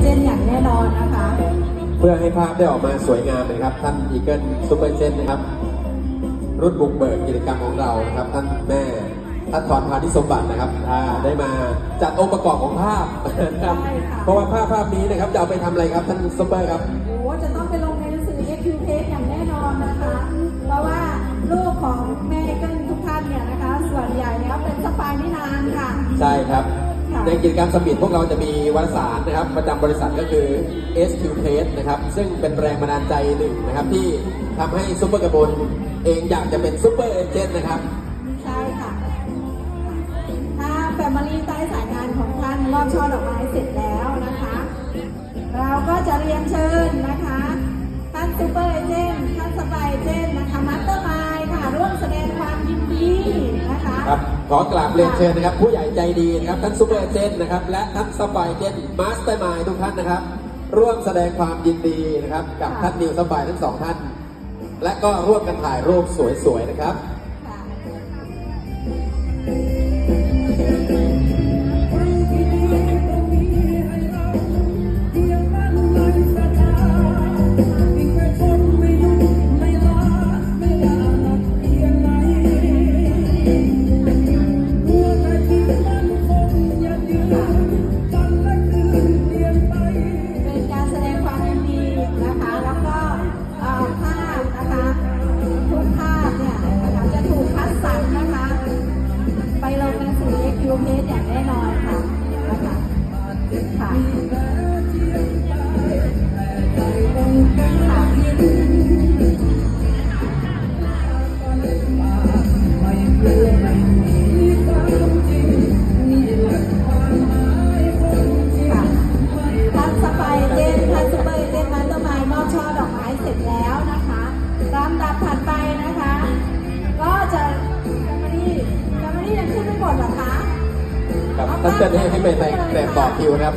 เจนอย่างแน่นอนนะคะ เพื่อให้ภาพได้ออกมาสวยงามนะครับ ท่านอีเกิลซูเปอร์เจนนะครับ รุ่นบุกเบิกกิจกรรมของเรานะครับ ท่านแม่ท่านถอนพานิชสมบัตินะครับอ่าได้มาจัดองค์ประกอบของภาพนะครับใช่ค่ะเพราะว่าภาพภาพนี้นะครับจะเอาไปทำอะไรครับท่านซูเปอร์ครับโอ้จะต้องไปลงในหนังสือ XQ Test อย่างแน่นอนนะคะ เพราะว่าลูกของแม่เกิลทุกท่านเนี่ยนะคะ ส่วนใหญ่แล้วเป็นสปายนินานค่ะ ใช่ครับค่ะ ในกิจกรรมสมิธพวกเราจะมีวารสารนะครับ ประจำบริษัทก็คือ SQ Place นะครับ ซึ่งเป็นแรงบันดาลใจหนึ่งนะครับ ที่ทำให้ซุปเปอร์กระบนเองอยากจะเป็นซุปเปอร์เอเจนต์นะครับ ใช่ค่ะ ถ้าแฟมิลี่ใต้สายงานของท่านรอบช่อดอกไม้เสร็จแล้วนะคะ เราก็จะเรียนเชิญ คะครับขอกราบเรียนเชิญนะครับ ผู้ใหญ่ใจดีนะครับท่านซูเปอร์เอเจนต์นะครับ และท่านสปายเอเจนต์มาสเตอร์มายทุกท่านนะครับ ร่วมแสดงความยินดีนะครับ กับท่านนิวสปายทั้งสองท่าน และก็ร่วมกันถ่ายรูปสวยๆนะครับค่ะ งสือ EQ Page อย่างแน่นอนค่ะนะคะค่ะท่านสไปเดนท่านสไปเดนมันต้นไม้มอบช่อดอกไม้เสร็จแล้วนะคะลำดับถัดไปนะคะก็จะแฟมิลี่แฟมิลี่ยังขึ้นไม่หมดหรอคะ ครับท่านเจ้าหน้าที่ไม่ไปแต่ต่อคิวนะครับ